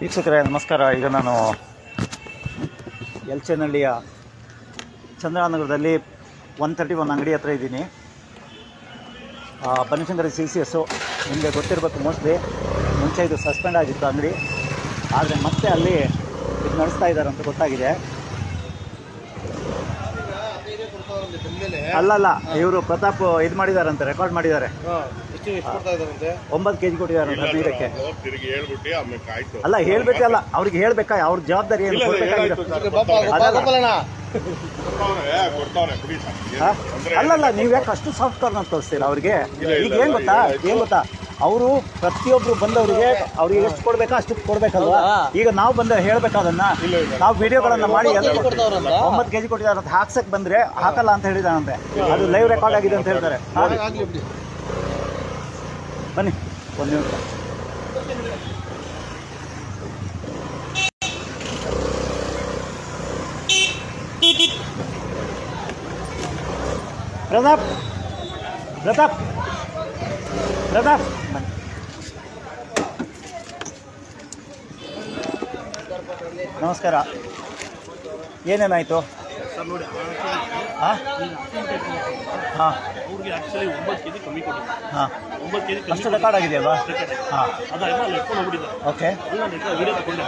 ವೀಕ್ಷಕರೇ, ನಮಸ್ಕಾರ. ಈಗ ನಾನು ಎಲ್ಚೇನಹಳ್ಳಿಯ ಚಂದ್ರನಗರದಲ್ಲಿ ಒನ್ ತರ್ಟಿ ಒನ್ ಅಂಗಡಿ ಹತ್ರ ಇದ್ದೀನಿ. ಬನಶಂಕರಿ ಸಿ ಸಿ ಎಸ್ಸು ನಿಮಗೆ ಗೊತ್ತಿರಬೇಕು ಮೋಸ್ಟ್ಲಿ. ಮುಂಚೆ ಇದು ಸಸ್ಪೆಂಡ್ ಆಗಿತ್ತು ಅಂಗಡಿ. ಆದರೆ ಮತ್ತೆ ಅಲ್ಲಿ ಇದು ನಡೆಸ್ತಾ ಇದ್ದಾರೆ ಅಂತ ಗೊತ್ತಾಗಿದೆ. ಅಲ್ಲಲ್ಲ ಇವರು ಪ್ರತಾಪ್ ಇದು ಅಂತ ರೆಕಾರ್ಡ್ ಮಾಡಿದ್ದಾರೆ ಒಂಬತ್ತು ಕೆಜಿ ಕೊಟ್ಟಿದ್ದಾರೆ ಆಯ್ತು. ಅಲ್ಲ ಹೇಳ್ಬೇಕಲ್ಲ ಅವ್ರಿಗೆ ಹೇಳ್ಬೇಕಾ ಅವ್ರ ಜವಾಬ್ದಾರಿ ಏನು? ಅಲ್ಲಲ್ಲ ನೀವ್ಯಾಕೆ ಅಷ್ಟು ಸಾಫ್ಟ್ ಕಾರ್ನ್ ತೋರಿಸ್ತೀರಾ ಅವ್ರಿಗೆ? ಈಗ ಏನ್ ಗೊತ್ತಾ? ಏನ್ ಗೊತ್ತಾ? ಅವರು ಪ್ರತಿಯೊಬ್ರು ಬಂದವರಿಗೆ ಅವ್ರಿಗೆ ಎಷ್ಟು ಕೊಡ್ಬೇಕಾ ಅಷ್ಟು ಕೊಡ್ಬೇಕಲ್ವಾ? ಈಗ ನಾವು ಬಂದ ಹೇಳ್ಬೇಕಾದನ್ನ ನಾವು ವಿಡಿಯೋಗಳನ್ನ ಮಾಡಿ? ಒಂಬತ್ತು ಕೆಜಿ ಕೊಟ್ಟಿದ್ದಾರೆ ಅಂತ ಹಾಕ್ಸಕ್ ಬಂದ್ರೆ ಹಾಕಲ್ಲ ಅಂತ ಹೇಳಿದಾನಂತೆ. ಅದು ಲೈವ್ ರೆಕಾರ್ಡ್ ಆಗಿದೆ ಅಂತ ಹೇಳ್ತಾರೆ? ಬನ್ನಿ ಒಂದು ನಿಮಿಷ. ಪ್ರತಾಪ್ ಪ್ರತಾಪ್ ಪ್ರತಾಪ್. ನಮಸ್ಕಾರ. ಏನೇನಾಯಿತು? ಸರ್ ನೋಡಿ ಹಾಂ ಹಾಂ. ಅವ್ರಿಗೆ ಆಕ್ಚುಲಿ ಒಂಬತ್ತು ಕೆಜಿ ಕಮ್ಮಿ ಕೊಟ್ಟಿದ್ದಾರೆ. ಹಾಂ. ಒಂಬತ್ತು ಕೆಜಿ ಅಷ್ಟು ರೆಕಾರ್ಡ್ ಆಗಿದೆಯಲ್ವಾ ಹಾಂ. ಅದನ್ನ ಅಲ್ಲಿ ಎತ್ಕೊಂಡು ಹೋಗ್ಬಿಟ್ಟಿದ್ದೆ ಓಕೆ ವೀಡಿಯೋ ತಗೊಂಡೆ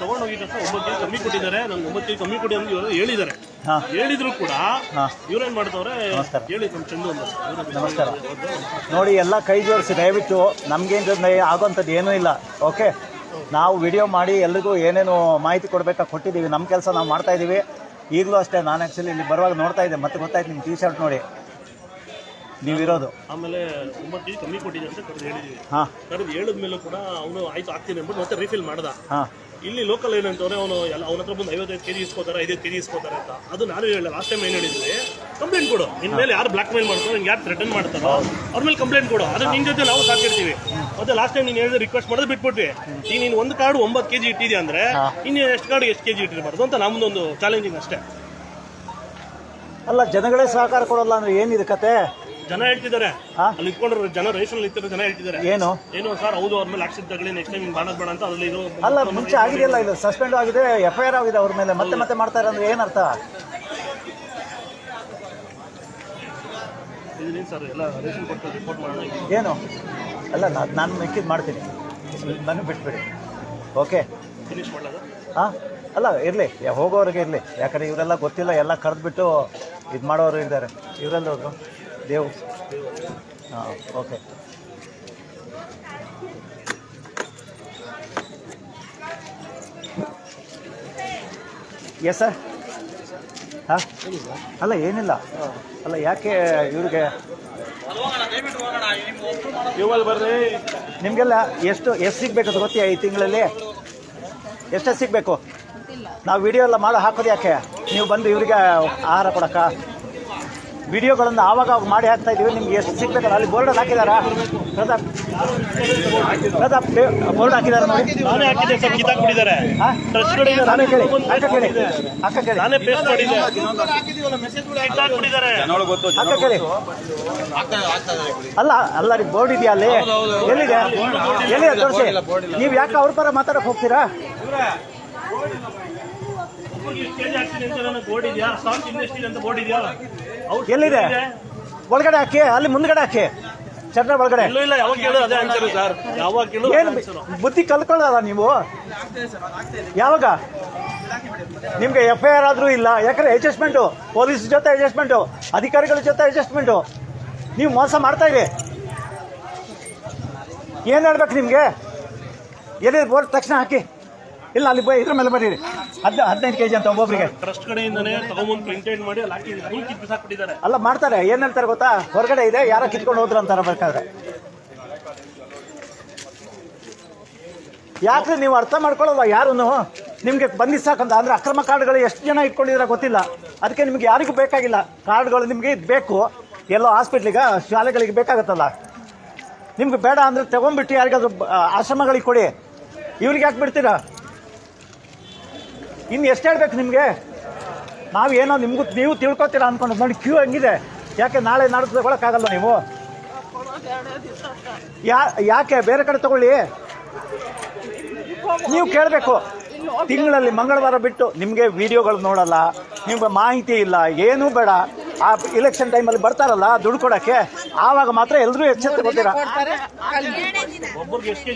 ತಗೊಂಡು ಹೋಗಿದ ತಕ್ಷಣ ಒಂಬತ್ತು ಕೆಜಿ ಕಮ್ಮಿ ಕೊಟ್ಟಿದ್ದಾರೆ. ನಂಗೆ ಒಂಬತ್ತು ಕೆಜಿ ಕಮ್ಮಿ ಕೊಡಿ ಅಂತ ಇವರು ಹೇಳಿದ್ದಾರೆ. ಹಾಂ. ಹೇಳಿದ್ರು ಕೂಡ ಹಾಂ. ಇವ್ರೇನ್ ಮಾಡ್ತವ್ರೆ? ನಮಸ್ಕಾರ. ಹೇಳಿ ನಮ್ಮ ಚಂದು ಅಂತ ನಮಸ್ಕಾರ. ನೋಡಿ ಎಲ್ಲ ಕೈ ಜೋಡಿಸಿ ದಯವಿಟ್ಟು ನಮಗೇನು ಆಗೋಂಥದ್ದು ಏನೂ ಇಲ್ಲ. ಓಕೆ ನಾವು ವಿಡಿಯೋ ಮಾಡಿ ಎಲ್ರಿಗೂ ಏನೇನು ಮಾಹಿತಿ ಕೊಡಬೇಕಾ ಕೊಟ್ಟಿದ್ದೀವಿ. ನಮ್ಮ ಕೆಲಸ ನಾವು ಮಾಡ್ತಾ ಇದ್ದೀವಿ ಈಗಲೂ ಅಷ್ಟೇ ನಾನು ಆ್ಯಕ್ಚುಲಿ ಇಲ್ಲಿ ಬರುವಾಗ ನೋಡ್ತಾ ಇದ್ದೆ. ಮತ್ತೆ ಗೊತ್ತಾಯ್ತು ನಿಮ್ಮ ಟೀ ಶರ್ಟ್ ನೋಡಿ. ನೀವಿರೋದು. ಆಮೇಲೆ ಒಂಬತ್ತು ಕೆಜಿ ಕಮ್ಮಿ ಕೊಟ್ಟಿದ್ದೀವಿ ಅಂತ ಕರೆದು ಹೇಳಿದೀವಿ ಹಾಂ. ಕರೆದು ಹೇಳಿದ್ಮೇಲೆ ಕೂಡ ಅವನು ಆಯ್ತು ಆಗ್ತೀನಿ ಅಂದ್ಬಿಟ್ಟು ಮತ್ತೆ ರೀಫಿಲ್ ಮಾಡ್ದ. ಹಾಂ. ಇಲ್ಲಿ ಲೋಕಲ್ ಏನಂತವ್ರೆ ಅವನು ಎಲ್ಲ ಅವನ ಹತ್ರ ಬಂದು ಐವತ್ತೈದು ಕೆಜಿ ಇಸ್ಕೋತಾರೆ ಐದೈದು ಕೆಜಿ ಇಸ್ಕೋತಾರೆ ಅಂತ. ಅದು ನಾನು ಹೇಳಿಲ್ಲ. ಲಾಸ್ಟ್ ಟೈಮ್ ಏನು ಹೇಳಿದ್ವಿ? ಕಂಪ್ಲೇಂಟ್ ಕೊಡು. ನಿನ್ನ ಮೇಲೆ ಯಾರು ಬ್ಲಾಕ್ ಮೇಲ್ ಮಾಡ್ತಾರೋ ನಿಂಗೆ ಯಾರು ಥ್ರೆಟನ್ ಮಾಡ್ತಾರೋ ಅವ್ರ ಮೇಲೆ ಕಂಪ್ಲೇಂಟ್ ಕೊಡು. ಅದು ನಿನ್ನ ಜೊತೆ ನಾವು ಸಾಕಿರ್ತೀವಿ. ಮತ್ತೆ ಲಾಸ್ಟ್ ಟೈಮ್ ನೀನು ಹೇಳಿದ್ರೆ ರಿಕ್ವೆಸ್ಟ್ ಮಾಡೋದು ಬಿಟ್ಬಿಟ್ವಿ. ಈಗ ನೀನು ಒಂದು ಕಾರ್ಡ್ ಒಂಬತ್ತು ಕೆಜಿ ಇಟ್ಟಿದ್ಯಾ ಅಂದ್ರೆ ಇನ್ನು ಎಷ್ಟು ಕಾರ್ಡ್ ಎಷ್ಟು ಕೆಜಿ ಇಟ್ಟಿರಬಾರ್ದು ಅಂತ ನಮ್ಮದೊಂದು ಚಾಲೆಂಜಿಂಗ್ ಅಷ್ಟೇ. ಅಲ್ಲ ಜನಗಳೇ ಸಹಕಾರ ಕೊಡೋಲ್ಲ ಅಂದರೆ ಏನಿದೆ ಕತೆ? ಜನ ಹೇಳ್ತಿದ್ದಾರೆ? ಅಲ್ಲಿ ಇಟ್ಕೊಂಡಿರೋ ಜನ ರೇಷನ್ ಇತ್ತಿರೋ ಜನ ಹೇಳ್ತಿದ್ದಾರೆ. ಏನು? ಏನು ಸರ್ ಹೌದು ಅವ್ರ ಮೇಲೆ ಆಕ್ಷನ್ ತಗೊಳ್ಳಿ ನೆಕ್ಸ್ಟ್ ಟೈಮ್ ಬಾಣದ ಬೇಡ ಅಂತ ಅದ್ರಲ್ಲಿ ಇದು ಅಲ್ಲ ಮುಂಚೆ ಆಗಿದೆಯಲ್ಲ ಇದು ಸಸ್ಪೆಂಡ್ ಆಗಿದೆ ಎಫ್ ಐ ಆರ್ ಆಗಿದೆ ಅವ್ರ ಮೇಲೆ. ಮತ್ತೆ ಮತ್ತೆ ಮಾಡ್ತಾರೆ ಏನು ಏನರ್ಥ ಇದೀನಿ ಸರ್ ಎಲ್ಲ ರೇಷನ್ ಕೊಟ್ಟು ರಿಪೋರ್ಟ್ ಮಾಡೋಣ ಏನು? ಅಲ್ಲ ನಾನು ನಾನು ಮಿಕ್ಕಿದ್ದು ಮಾಡ್ತೀನಿ. ನಾನು ಬಿಟ್ಬಿಡಿ. ಓಕೆ. ಫಿನಿಶ್ ಮಾಡೋದು ಹಾಂ? ಅಲ್ಲ ಇರಲಿ. ಹೋಗೋರಿಗೆ ಇರಲಿ. ಯಾಕಂದರೆ ಇವರೆಲ್ಲ ಗೊತ್ತಿಲ್ಲ ಎಲ್ಲ ಕರೆದ್ಬಿಟ್ಟು ಇದು ಮಾಡೋರು ಇದ್ದಾರೆ. ಇವರೆಲ್ಲ ಹೋದ್ರು. ದೇವು. ಹಾಂ ಓಕೆ ಎಸ್ ಸರ್ ಹಾಂ? ಅಲ್ಲ ಏನಿಲ್ಲ. ಅಲ್ಲ ಯಾಕೆ ಇವ್ರಿಗೆ? ಬರ್ರಿ ನಿಮಗೆಲ್ಲ ಎಷ್ಟು ಎಷ್ಟು ಸಿಗಬೇಕು ಗೊತ್ತೀಯ ಗೊತ್ತಾ ಈ ತಿಂಗಳಲ್ಲಿ? ಎಷ್ಟು ಸಿಗಬೇಕು? ನಾವು ವಿಡಿಯೋ ಎಲ್ಲ ಮಾಡೋ ಹಾಕೋದು ಯಾಕೆ? ನೀವು ಬಂದು ಇವರಿಗೆ ಆಹಾರ ಕೊಡಕ್ಕ? ವಿಡಿಯೋಗಳನ್ನು ಆವಾಗ ಅವಾಗ ಮಾಡಿ ಹಾಕ್ತಾ ಇದೀವಿ ನಿಮ್ಗೆ ಎಷ್ಟು ಸಿಗ್ಬೇಕಲ್ಲ ಅಲ್ಲಿ ಬೋರ್ಡ್ ಹಾಕಿದಾರಾ? ಪ್ರತಾಪ್. ಪ್ರತಾಪ್ ಬೋರ್ಡ್ ಹಾಕಿದಾರ ನೋಡಿ? ನಾನೇ ಹಾಕಿದ್ದೆ ಸರ್ ಕಿತ್ತಾಕ್ಬಿಟ್ಟಿದ್ದಾರೆ ಹಾ? ಟ್ರಸ್ಟ್ ಕಡೆಯಿಂದ ನಾನೇ ಕೇಳಿ ಅಕ್ಕ ಕೇಳಿ ಮಾಡಿದ್ದೆ. ಅಕ್ಕ ಕೇಳಿ. ನಾನೇ ಪೇಸ್ಟ್ ಮಾಡಿದ್ದೆ ಕಿತ್ತಾಕ್ಬಿಟ್ಟಿದ್ದಾರೆ ಅಕ್ಕ ಕೇಳಿ. ಅಲ್ಲ ಅಲ್ಲ ರೀ ಬೋರ್ಡ್ ಇದೆಯಾ ಅಲ್ಲಿ? ಎಲ್ಲಿದೆ? ಎಲ್ಲಿದೆ? ತೋರಿಸಿ. ನೀವು ಯಾಕೆ ಅವ್ರ ಪರ ಮಾತಾಡಕ್ಕೆ ಹೋಗ್ತೀರಾ? ಬೋರ್ಡ್ ಇದೆಯಾ? ಸಾಫ್ಟ್ ಇಂಡಸ್ಟ್ರಿ ಅಂತ ಬೋರ್ಡ್ ಇದೆಯಾ? ಎಲ್ಲಿದೆ? ಒಳಗಡೆ ಹಾಕಿ ಅಲ್ಲಿ ಮುಂದ್ಗಡೆ ಹಾಕಿ. ಚಟ್ರ ಒಳಗಡೆ. ಇಲ್ಲ ಇಲ್ಲ ಯಾವಾಗ ಕೇಳು ಅದೇ ಆನ್ಸರ್ ಸರ್. ಯಾವಾಗ ಕೇಳು ಏನು ಬುದ್ಧಿ ಕಲ್ಕೊಳ್ಳಲ್ಲ ನೀವು? ಯಾವಾಗ? ನಿಮ್ಗೆ ಎಫ್ ಐ ಆರ್ ಆದ್ರೂ ಇಲ್ಲ ಯಾಕಂದ್ರೆ ಅಡ್ಜಸ್ಟ್ಮೆಂಟ್ ಪೊಲೀಸ್ ಜೊತೆ ಅಡ್ಜಸ್ಟ್ಮೆಂಟ್ ಅಧಿಕಾರಿಗಳ ಜೊತೆ ಅಡ್ಜಸ್ಟ್ಮೆಂಟ್ ನೀವು ಮೋಸ ಮಾಡ್ತಾ ಇರಿ. ಏನು ಹೇಳ್ಬೇಕು ನಿಮಗೆ? ಎಲ್ಲಿ ಬೋರ್ಡ್ ತಕ್ಷಣ ಹಾಕಿ. ಇಲ್ಲ ಅಲ್ಲಿ ಬೈ ಇದ್ರ ಮೇಲೆ ಬರೀರಿ. ಹದ್ ಹದಿನೈದು ಕೆ ಜಿ ಅಂತ ಒಬ್ಬೊಬ್ಬರಿಗೆ ಟ್ರಸ್ಟ್ ಕಡೆಯಿಂದನೇ ತಗೊಂಬಂದು ಪ್ರಿಂಟೆಡ್ ಮಾಡಿ ಅಲ್ಲಿ ಹಾಕಿದ್ದೀನಿ ಫುಲ್ ಕಿತ್ ಬಿಸಾಕ್ಬಿಟ್ಟಿದ್ದಾರೆ ಅಲ್ಲ ಮಾಡ್ತಾರೆ. ಏನು ಹೇಳ್ತಾರೆ ಗೊತ್ತಾ? ಹೊರಗಡೆ ಇದೆ ಯಾರೋ ಕಿತ್ಕೊಂಡು ಹೋದ್ರು ಅಂತಾರೆ ಬೇಕಾದ್ರೆ ಯಾಕೆ ನೀವು ಅರ್ಥ ಮಾಡ್ಕೊಳ್ಳಲ್ಲ ಯಾರು ನಿಮಗೆ ಬಂಧಿಸಾಕಂತ ಅಂದ್ರೆ ಅಕ್ರಮ ಕಾರ್ಡ್ಗಳು ಎಷ್ಟು ಜನ ಇಟ್ಕೊಂಡಿದ್ರೆ ಗೊತ್ತಿಲ್ಲ. ಅದಕ್ಕೆ ನಿಮ್ಗೆ ಯಾರಿಗೂ ಬೇಕಾಗಿಲ್ಲ. ಕಾರ್ಡ್ಗಳು ನಿಮಗೆ ಇದು ಬೇಕು. ಎಲ್ಲೋ ಹಾಸ್ಪಿಟ್ಲಿಗೆ ಶಾಲೆಗಳಿಗೆ ಬೇಕಾಗತ್ತಲ್ಲ. ನಿಮ್ಗೆ ಬೇಡ ಅಂದ್ರೆ ತಗೊಂಡ್ಬಿಟ್ಟು ಯಾರಿಗಾದ್ರೂ ಆಶ್ರಮಗಳಿಗೆ ಕೊಡಿ. ಇವ್ರಿಗೆ ಯಾಕೆ ಬಿಡ್ತೀರಾ? ಇನ್ನು ಎಷ್ಟು ಹೇಳ್ಬೇಕು ನಿಮಗೆ? ಏನೋ ನಿಮಗೂ ನೀವು ತಿಳ್ಕೊತೀರಾ ಅನ್ಕೊಂಡು ನೋಡಿ ಕ್ಯೂ ಹಂಗಿದೆ. ಯಾಕೆ ನಾಳೆ ನಾಡ್ದು ತಗೊಳಕ್ಕಾಗಲ್ಲ ನೀವು? ಯಾ ಯಾಕೆ ಬೇರೆ ಕಡೆ ತಗೊಳ್ಳಿ? ನೀವು ಕೇಳಬೇಕು. ತಿಂಗಳಲ್ಲಿ ಮಂಗಳವಾರ ಬಿಟ್ಟು ನಿಮಗೆ ವಿಡಿಯೋಗಳು ನೋಡಲ್ಲ ನಿಮ್ಗೆ ಮಾಹಿತಿ ಇಲ್ಲ ಏನೂ ಬೇಡ. ಆ ಇಲೆಕ್ಷನ್ ಟೈಮಲ್ಲಿ ಬರ್ತಾರಲ್ಲ ದುಡ್ಡು ಕೊಡೋಕ್ಕೆ ಆವಾಗ ಮಾತ್ರ ಎಲ್ಲರೂ ಎಚ್ಚೆತ್ತುಕೊತೀರಾ ಒಬ್ಬರಿಗೆ ಎಷ್ಟು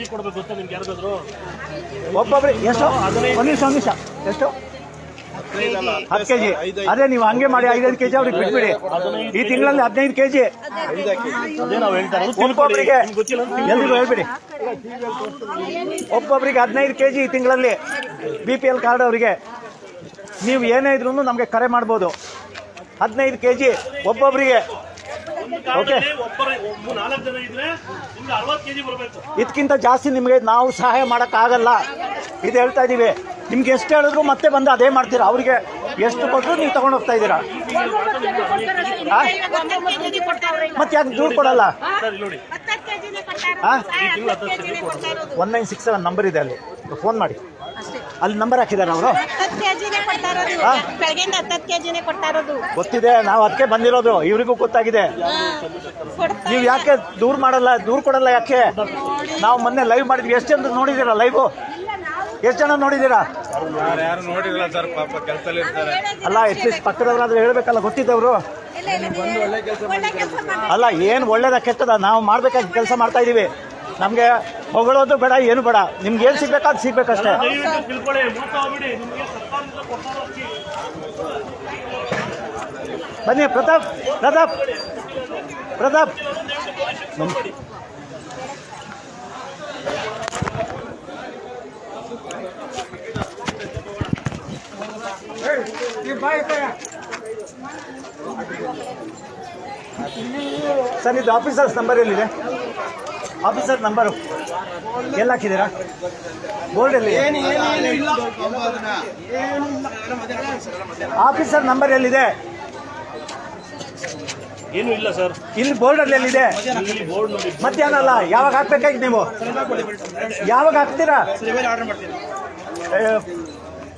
ಒಬ್ಬೊಬ್ರಿಗೆ ಎಷ್ಟು? ಎಷ್ಟು? ಹತ್ತು ಕೆ ಜಿ ಅದೇ ನೀವು ಹಂಗೆ ಮಾಡಿ ಐದೈದು ಕೆ ಜಿ ಅವ್ರಿಗೆ ಬಿಟ್ಬಿಡಿ. ಈ ತಿಂಗಳಲ್ಲಿ ಹದಿನೈದು ಕೆ ಜಿ ಅದೇ ನಾವು ಹೇಳ್ತಾರೆ ಅದು ತಿಳ್ಕೊಳ್ಳಿ. ಒಬ್ಬೊಬ್ಬರಿಗೆ. ಎಲ್ರಿಗೂ ಹೇಳ್ಬಿಡಿ. ಒಬ್ಬೊಬ್ಬರಿಗೆ ಹದಿನೈದು ಕೆ ಜಿ ಈ ತಿಂಗಳಲ್ಲಿ ಬಿ ಪಿ ಎಲ್ ಕಾರ್ಡ್ ಅವರಿಗೆ. ನೀವು ಏನೇ ಇದ್ರೂ ನಮಗೆ ಕರೆ ಮಾಡ್ಬೋದು. ಹದಿನೈದು ಕೆ ಜಿ ಒಬ್ಬೊಬ್ಬರಿಗೆ ಓಕೆ ಕೆಜಿ ಇದಕ್ಕಿಂತ ಜಾಸ್ತಿ ನಿಮಗೆ ನಾವು ಸಹಾಯ ಮಾಡೋಕ್ಕಾಗಲ್ಲ. ಇದು ಹೇಳ್ತಾ ಇದ್ದೀವಿ ನಿಮ್ಗೆ ಎಷ್ಟು ಹೇಳಿದ್ರು ಮತ್ತೆ ಬಂದು ಅದೇ ಮಾಡ್ತೀರಾ? ಅವರಿಗೆ ಎಷ್ಟು ಕೊಟ್ಟರು ನೀವು ತಗೊಂಡು ಹೋಗ್ತಾ ಇದ್ದೀರಾ? ಮತ್ತೆ ಯಾಕೆ ದುಡ್ಡು ಕೊಡಲ್ಲ? ಅಷ್ಟೇ one nine six seven number ಇದೆ ಅಲ್ಲಿ. ಫೋನ್ ಮಾಡಿ. ಅಲ್ಲಿ ನಂಬರ್ ಹಾಕಿದ್ದಾರೆ ಅವರು. ಹಾ? ಗೊತ್ತಿದೆ ನಾವು ಅದಕ್ಕೆ ಬಂದಿರೋದು. ಇವರಿಗೂ ಗೊತ್ತಾಗಿದೆ. ನೀವು ಯಾಕೆ ದೂರ ಮಾಡಲ್ಲ? ದೂರ ಕೊಡಲ್ಲ ಯಾಕೆ? ನಾವು ಮೊನ್ನೆ ಲೈವ್ ಮಾಡಿದ್ವಿ. ಎಷ್ಟು ಜನ ನೋಡಿದ್ದೀರಾ ಲೈವ್ ಎಷ್ಟು ಜನ ನೋಡಿದ್ದೀರಾ? ಯಾರು ನೋಡಿರಲ್ಲ ಸರ್ ಪಾಪ ಕೆಲಸದಲ್ಲಿ ಇರ್ತಾರೆ. ಅಲ್ಲ ಪಕ್ಕದವರಾದ್ರೆ ಹೇಳ್ಬೇಕಲ್ಲ ಗೊತ್ತಿದ್ದವರು? ಅಲ್ಲ ಏನು ಒಳ್ಳೇದ ಕೆಟ್ಟದ? ನಾವು ಮಾಡ್ಬೇಕಾದ ಕೆಲಸ ಮಾಡ್ತಾ ಇದೀವಿ. ನಮಗೆ ಹೊಗಳೋದು ಬೇಡ ಏನು ಬೇಡ. ನಿಮ್ಗೆ ಏನು ಸಿಗ್ಬೇಕಷ್ಟೇ. ಸರ್ಕಾರದಿಂದ ಕೊಡ್ತಾರೋ ಅಕ್ಕಿ ಬನ್ನಿ ಪ್ರತಾಪ್ ಪ್ರತಾಪ್. ಪ್ರತಾಪ್. ಬನ್ನಿ ಸರ್ ಇದು ಆಫೀಸರ್ಸ್ ನಂಬರ್ ಎಲ್ಲಿದೆ? ಆಫೀಸರ್ ನಂಬರು ಎಲ್ಲ ಹಾಕಿದ್ದೀರಾ? ಬೋರ್ಡಲ್ಲಿ ಆಫೀಸರ್ ನಂಬರ್ ಎಲ್ಲಿದೆ? ಏನು ಇಲ್ಲ ಸರ್ ಇಲ್ಲಿ ಬೋರ್ಡಲ್ಲಿ ಎಲ್ಲಿದೆ? ಬೋರ್ಡ್ ನೋಡಿ. ಮಧ್ಯಾಹ್ನ ಅಲ್ಲ ಯಾವಾಗ ಹಾಕ್ಬೇಕಾಗಿ ನೀವು? ಯಾವಾಗ ಹಾಕ್ತೀರಾ?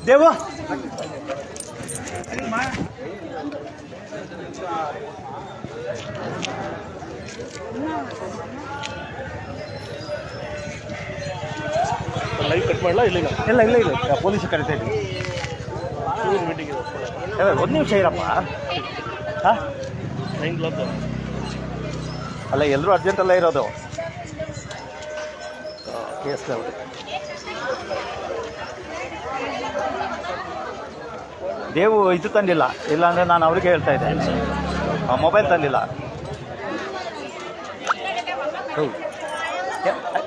ದೇವು? ಲೈವ್ ಕಟ್ ಮಾಡಲ್ಲ ಇಲ್ಲ ಇಲ್ಲ ಇಲ್ಲ ಇಲ್ಲ. ಪೊಲೀಸ್ ಕರಿತಾ ಇದ್ದೀವಿ. ಮೀಟಿಂಗ್ ಇದೆ ಏ, ಒಂದು ನಿಮಿಷ ಇರಪ್ಪ. ಹಾಂ? ಅಲ್ಲ ಎಲ್ಲರೂ ಅರ್ಜೆಂಟ್ ಅಲ್ಲ ಇರೋದು. ಕೇಸ್ ದೇವು ಇದು ತಂದಿಲ್ಲ ಇಲ್ಲಾಂದರೆ ನಾನು ಅವ್ರಿಗೆ ಹೇಳ್ತಾ ಇದ್ದೆ. ಮೊಬೈಲ್ ತಂದಿಲ್ಲ.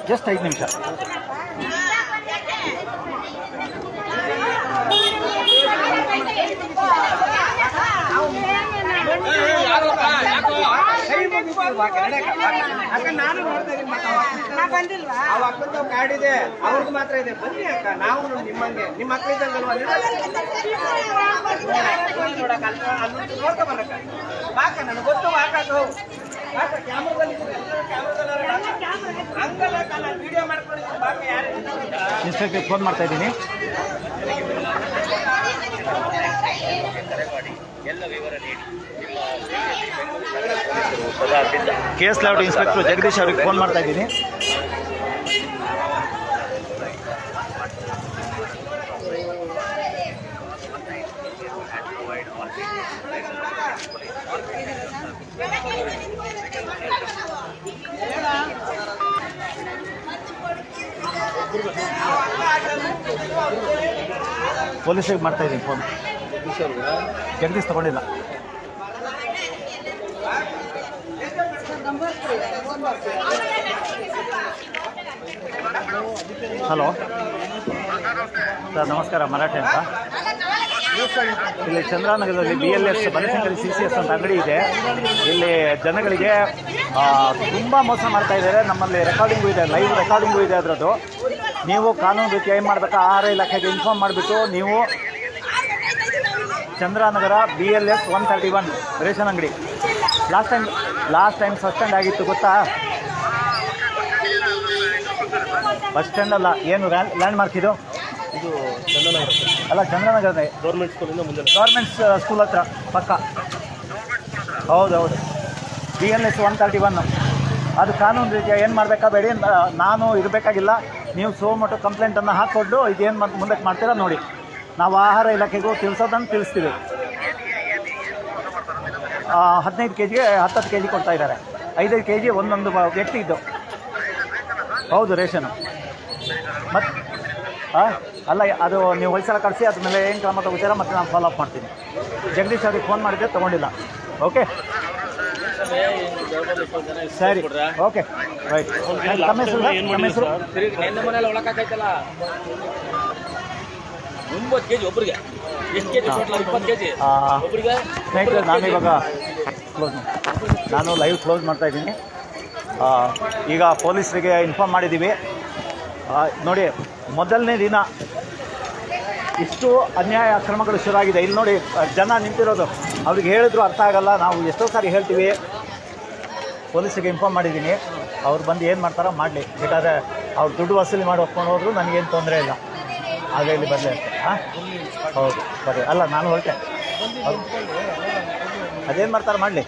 ಜಸ್ಟ್ ಐದು ನಿಮಿಷ. ಅಕ್ಕ ನಾನು ನೋಡ್ತಾ ಇದ್ದೀನಿ ಅವ ಕಾರ್ಡ್ ಇದೆ ಅವ್ರದ್ದು ಮಾತ್ರ ಇದೆ ಬನ್ನಿ ಅಕ್ಕ ನಾವು ನಿಮ್ಮಂಗೆ ನಿಮ್ಮ ಅಕ್ಕ ಇದ್ದಂಗಲ್ವಾ ನೀವು? ನೋಡಕ್ಕ ಅಲ್ಲಿ ಅಲ್ಲಿ ನೋಡ್ಕೊ ಬರಕ್ಕ ಬಾಕ ನನಗೆ ಗೊತ್ತು ಕ್ಯಾಮ್ರಾದಲ್ಲಿ ಹಂಗಲ್ಲ ಅಕ್ಕ ನಾನು ವಿಡಿಯೋ ಮಾಡ್ಕೊಂಡಿದ್ದೀನಿ ಬಾಕ ಎಸ್ ಲೇಔಟ್ ಇನ್ಸ್ಪೆಕ್ಟರ್ ಜಗದೀಶ್ ಅವ್ರಿಗೆ ಫೋನ್ ಮಾಡ್ತಾ ಇದ್ದೀನಿ. ಪೊಲೀಸಿಗೆ ಮಾಡ್ತಾ ಇದ್ದೀನಿ ಫೋನ್. ಜಗದೀಶ್ ತಗೊಂಡಿಲ್ಲ. ಹಲೋ. ಸರ್, ನಮಸ್ಕಾರ, ಮರಾಠಿ ಅಂತ. ಇಲ್ಲಿ ಚಂದ್ರಾನಗರದಲ್ಲಿ B L S Banashankari C C S ಅಂತ ಅಂಗಡಿ ಇದೆ. ಇಲ್ಲಿ ಜನಗಳಿಗೆ ತುಂಬ ಮೋಸ ಮಾಡ್ತಾ ಇದ್ದಾರೆ. ನಮ್ಮಲ್ಲಿ ರೆಕಾರ್ಡಿಂಗು ಇದೆ ಲೈವ್ ರೆಕಾರ್ಡಿಂಗು ಇದೆ ಅದರದ್ದು. ನೀವು ಕಾನೂನು ರೀತಿ ಏನು ಮಾಡಬೇಕು? ಆಹಾರ ಇಲಾಖೆಗೆ ಇನ್ಫಾರ್ಮ್ ಮಾಡಿಬಿಟ್ಟು ನೀವು Chandranagar B L S one thirty one ration ಅಂಗಡಿ. Last time last time suspend ಆಗಿತ್ತು, ಗೊತ್ತಾ? ಬಸ್ ಸ್ಟ್ಯಾಂಡ್ ಅಲ್ಲ ಏನು ಲ್ಯಾಂಡ್ ಮಾರ್ಕ್ ಇದು? ಇದು ಚಂದ್ರನಗರ ಅಲ್ಲ ಚಂದ್ರನಗರನೇ ಗೌರ್ಮೆಂಟ್ ಸ್ಕೂಲಿಂದ ಮುಂದೆ. ಗೌರ್ಮೆಂಟ್ಸ್ ಸ್ಕೂಲ್ ಹತ್ರ ಪಕ್ಕ. ಹೌದು ಹೌದು B L S one thirty one ಅದು ಕಾನೂನು ರೀತಿಯ ಏನು ಮಾಡಬೇಕಾ ಬೇಡಿ ನಾನು ಇರಬೇಕಾಗಿಲ್ಲ. ನೀವು ಸೋಮಟು ಕಂಪ್ಲೇಂಟನ್ನು ಹಾಕ್ಕೊಂಡು ಇದೇನು ಮುಂದಕ್ಕೆ ಮಾಡ್ತೀರಾ ನೋಡಿ. ನಾವು ಆಹಾರ ಇಲಾಖೆಗೂ ತಿಳಿಸೋದನ್ನು ತಿಳಿಸ್ತೀವಿ. ಹದಿನೈದು ಕೆ ಜಿಗೆ ಹತ್ತತ್ತು ಕೆ ಜಿ ಕೊಡ್ತಾ ಇದ್ದಾರೆ. ಐದೈದು ಕೆ ಜಿ ಒಂದೊಂದು ವ್ಯಕ್ತಿ ವ್ಯಕ್ತಿದ್ದು ಹೌದು ರೇಷನ್. ಮತ್ತು ಅಲ್ಲ ಅದು ನೀವು ಹೊಯ್ಸಲ ಕಳಿಸಿ ಅದ್ರ ಮೇಲೆ ಏನು ಕ್ರಮ ತಗೋತೀರಾ ಮತ್ತೆ ನಾನು ಫಾಲೋ ಅಪ್ ಮಾಡ್ತೀನಿ. ಜಗದೀಶ್ ಅವ್ರಿಗೆ ಫೋನ್ ಮಾಡಿದ್ದೆ ತೊಗೊಂಡಿಲ್ಲ. ಓಕೆ ಸರಿ. ಓಕೆ ರೈಟ್ ಹೆಸರು ಒಬ್ರಿಗೆ. ಎಷ್ಟು ಟೋಟಲ್ ಇಪ್ಪತ್ತು ಸ್ನೇಹಿತರೆ ನಾನು ಇವಾಗ ಕ್ಲೋಸ್ ನಾನು ಲೈವ್ ಕ್ಲೋಸ್ ಮಾಡ್ತಾ ಇದ್ದೀನಿ. ಈಗ ಪೊಲೀಸರಿಗೆ ಇನ್ಫಾರ್ಮ್ ಮಾಡಿದ್ದೀವಿ. ನೋಡಿ, ಮೊದಲನೇ ದಿನ ಇಷ್ಟು ಅನ್ಯಾಯ ಅಕ್ರಮಗಳು ಶುರುವಾಗಿದೆ ಇಲ್ಲಿ ನೋಡಿ, ಜನ ನಿಂತಿರೋದು. ಅವ್ರಿಗೆ ಹೇಳಿದ್ರು ಅರ್ಥ ಆಗಲ್ಲ. ನಾವು ಎಷ್ಟೋ ಸಾರಿ ಹೇಳ್ತೀವಿ. ಪೊಲೀಸಿಗೆ ಇನ್ಫಾರ್ಮ್ ಮಾಡಿದ್ದೀನಿ. ಅವ್ರು ಬಂದು ಏನು ಮಾಡ್ತಾರೋ ಮಾಡಲಿ. ಬೇಕಾದ್ರೆ ಅವ್ರು ದುಡ್ಡು ವಸೂಲಿ ಮಾಡಿ ಒಪ್ಕೊಂಡು ಹೋದ್ರು, ನನಗೇನು ತೊಂದರೆ ಇಲ್ಲ. ಆದರೆ ಇಲ್ಲಿ ಬರಲಿ ಹಾಂ ಹೌದು ಬರ್ರಿ ಅಲ್ಲ, ನಾನು ಹೊರಟೆ. ಅದೇನು ಮಾಡ್ತಾರೆ ಮಾಡಲಿ.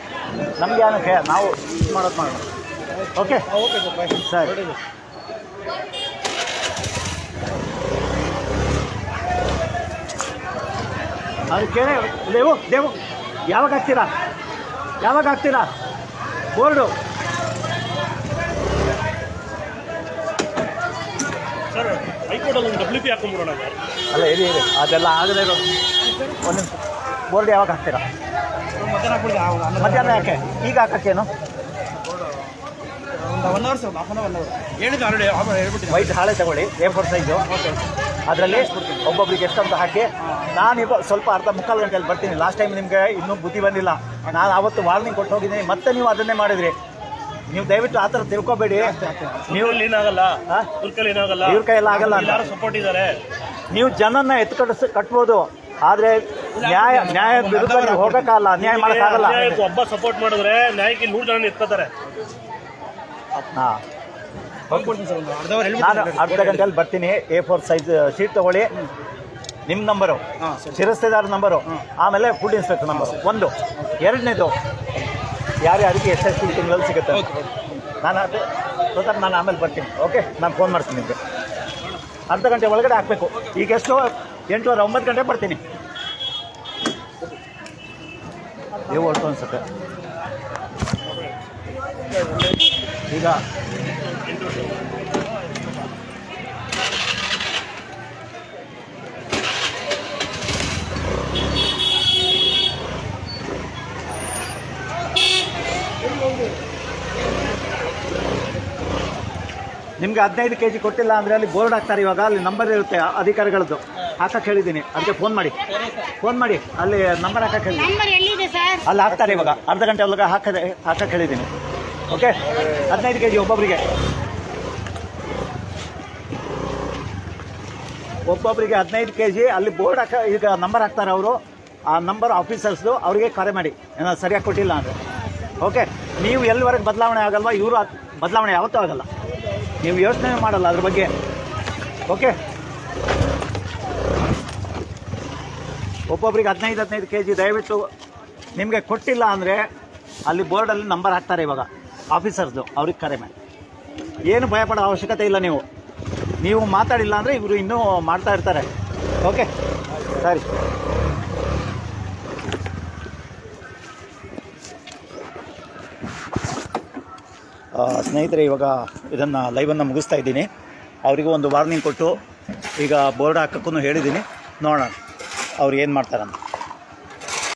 ನಮಗೆ ಏನಕ್ಕೆ? ನಾವು ಮಾಡೋದು ಮಾಡೋಣ. ಓಕೆ ಓಕೆ ಸರಿ ಅದು ಕೇಳಿ ದೇವು ದೇವು ಯಾವಾಗ ಹಾಕ್ತೀರಾ? ಯಾವಾಗ ಹಾಕ್ತೀರಾ? ಬೋರ್ಡು. ಸರ್ ಹೈಕೋರ್ಟಲ್ಲಿ ಒಂದು ಡಬ್ಲ್ಯೂ ಪಿ ಹಾಕೊಂಡ್ಬಿಡೋಣ ಅಲ್ಲ ಇರಿ ಇರಿ. ಅದೆಲ್ಲ ಆಗದೆ ಇರೋ ಒಂದು ನಿಮಿಷ. ಬೋರ್ಡ್ ಯಾವಾಗ ಹಾಕ್ತೀರಾ? ಮಧ್ಯಾಹ್ನ ಯಾಕೆ? ಈಗ ಹಾಕಕ್ಕೇನು? One hour sir half an hour ಹೇಳಿದ್ದು ಆಲ್ರೆಡಿ ಹೇಳ್ಬಿಟ್ಟು ವೈಟ್ ಹಾಳೆ ತಗೊಳ್ಳಿ ಎ ಫೋರ್ ಸೈಜು ಅದರಲ್ಲಿ ಒಬ್ಬೊಬ್ರಿಗೆ ಅಂತ ಹಾಕಿ ನಾನು ಇವಾಗ ಸ್ವಲ್ಪ ಅರ್ಧ ಮುಕ್ಕಾಲು ಗಂಟೆಯಲ್ಲಿ ಬರ್ತೀನಿ. ಲಾಸ್ಟ್ ಟೈಮ್ ನಿಮಗೆ ಇನ್ನೂ ಬುದ್ಧಿ ಬಂದಿಲ್ಲ. ನಾನು ಅವತ್ತು ವಾರ್ನಿಂಗ್ ಕೊಟ್ಟು ಹೋಗಿದ್ದೀನಿ. ಮತ್ತೆ ನೀವು ಅದನ್ನೇ ಮಾಡಿದ್ರಿ. ನೀವು ದಯವಿಟ್ಟು ಆ ಥರ ತಿಳ್ಕೊಬೇಡಿ. ನೀವು ಏನಾಗಲ್ಲ? ಇವ್ರ ಕೈಲಿ ಏನಾಗಲ್ಲ ಇವ್ರ ಕೈಯಲ್ಲಿ ಆಗಲ್ಲ. ಸಪೋರ್ಟ್ ಇದ್ದಾರೆ? ನೀವು ಜನನ್ನ ಎತ್ಕಟ್ಟಿಸ್ ಕಟ್ಬೋದು. ಆದರೆ ನ್ಯಾಯ ನ್ಯಾಯ ವಿರುದ್ಧ ನೀವು ಹೋಗೋಕ್ಕಾಗಲ್ಲ. ಅನ್ಯಾಯ ಮಾಡೋಕ್ಕಾಗಲ್ಲ. ಒಬ್ಬ ಸಪೋರ್ಟ್ ಮಾಡಿದ್ರೆ ನ್ಯಾಯಕ್ಕೆ ನೂರು ಜನ ಎತ್ಕೋತಾರೆ ಹಾಂ. ನಾನು ಅರ್ಧ ಗಂಟೆಯಲ್ಲಿ ಬರ್ತೀನಿ. ಎ ಫೋರ್ ಸೈಜ್ ಶೀಟ್ ತಗೊಳ್ಳಿ. ನಿಮ್ಮ ನಂಬರು. ಶಿರಸ್ತೆದಾರ ನಂಬರು. ಆಮೇಲೆ ಫುಡ್ ಇನ್ಸ್ಪೆಕ್ಟರ್ ನಂಬರು. ಒಂದು. ಎರಡನೇದು. ಯಾರ್ಯಾರಿಗೆ ಎಷ್ಟೆಷ್ಟು ತಿಂಗಳಲ್ಲಿ ಸಿಗುತ್ತೆ? ನಾನು ಅದು ನಾನು ಆಮೇಲೆ ಬರ್ತೀನಿ. ಓಕೆ? ನಾನು ಫೋನ್ ಮಾಡ್ತೀನಿ ನಿಮಗೆ. ಅರ್ಧ ಗಂಟೆ ಒಳಗಡೆ ಹಾಕಬೇಕು. ಈಗ ಎಷ್ಟು ಎಂಟೂವರೆ ಒಂಬತ್ತು ಗಂಟೆ ಬರ್ತೀನಿ. ನೀವು ಹೊರಟು ಅನ್ಸುತ್ತೆ. ಈಗ ನಿಮ್ಗೆ ಹದಿನೈದು ಕೆ ಜಿ ಕೊಟ್ಟಿಲ್ಲ ಅಂದರೆ ಅಲ್ಲಿ ಬೋರ್ಡ್ ಹಾಕ್ತಾರೆ ಇವಾಗ ಅಲ್ಲಿ ನಂಬರ್ ಇರುತ್ತೆ ಅಧಿಕಾರಿಗಳದ್ದು. ಹಾಕಕ್ಕೆ ಹೇಳಿದ್ದೀನಿ. ಅದಕ್ಕೆ ಫೋನ್ ಮಾಡಿ. ಫೋನ್ ಮಾಡಿ. ಅಲ್ಲಿ ನಂಬರ್ ಹಾಕಕ್ಕೆ ಹೇಳಿ ನಂಬರ್ ಎಲ್ಲಿದೆ ಸರ್ ಅಲ್ಲಿ ಹಾಕ್ತಾರೆ ಇವಾಗ. ಅರ್ಧ ಗಂಟೆ ಒಳಗೆ ಹಾಕದೆ ಹಾಕಕ್ಕೆ ಹೇಳಿದ್ದೀನಿ. ಓಕೆ, ಹದಿನೈದು ಕೆ ಜಿ ಒಬ್ಬೊಬ್ಬರಿಗೆ ಒಬ್ಬೊಬ್ಬರಿಗೆ ಹದಿನೈದು ಕೆ ಜಿ ಅಲ್ಲಿ ಬೋರ್ಡ್ ಹಾಕ, ಈಗ ನಂಬರ್ ಹಾಕ್ತಾರೆ ಅವರು. ಆ ನಂಬರ್ ಆಫೀಸರ್ಸ್ದು ಅವರಿಗೆ ಕರೆ ಮಾಡಿ. ಏನೋ ಸರಿಯಾಗಿ ಕೊಟ್ಟಿಲ್ಲ ಅಂದರೆ. ಓಕೆ, ನೀವು ಎಲ್ಲಿವರೆಗೆ ಬದಲಾವಣೆ ಆಗಲ್ವಾ? ಇವರು ಬದಲಾವಣೆ ಯಾವತ್ತೂ ಆಗಲ್ಲ. ನೀವು ಯೋಚನೆ ಮಾಡಲ್ಲ ಅದ್ರ ಬಗ್ಗೆ. ಓಕೆ. ಒಬ್ಬೊಬ್ರಿಗೆ ಹದಿನೈದು ಹದಿನೈದು ಕೆ ಜಿ ದಯವಿಟ್ಟು ನಿಮಗೆ ಕೊಟ್ಟಿಲ್ಲ ಅಂದರೆ ಅಲ್ಲಿ ಬೋರ್ಡಲ್ಲಿ ನಂಬರ್ ಹಾಕ್ತಾರೆ ಇವಾಗ. ಆಫೀಸರ್ಸ್ದು ಅವ್ರಿಗೆ ಕರೆ ಮಾಡಿ. ಏನು ಭಯಪಡೋ ಅವಶ್ಯಕತೆ ಇಲ್ಲ ನೀವು. ನೀವು ಮಾತಾಡಿಲ್ಲ ಅಂದರೆ ಇವರು ಇನ್ನೂ ಮಾಡ್ತಾ ಇರ್ತಾರೆ. ಓಕೆ ಸರಿ. ಸ್ನೇಹಿತರೆ, ಇವಾಗ ಇದನ್ನು ಲೈವನ್ನು ಮುಗಿಸ್ತಾ ಇದ್ದೀನಿ. ಅವರಿಗೂ ಒಂದು ವಾರ್ನಿಂಗ್ ಕೊಟ್ಟು ಈಗ ಬೋರ್ಡ್ ಹಾಕೋಕ್ಕೂ ಹೇಳಿದ್ದೀನಿ. ನೋಡೋಣ ಅವ್ರು ಏನು ಮಾಡ್ತಾರಂತ.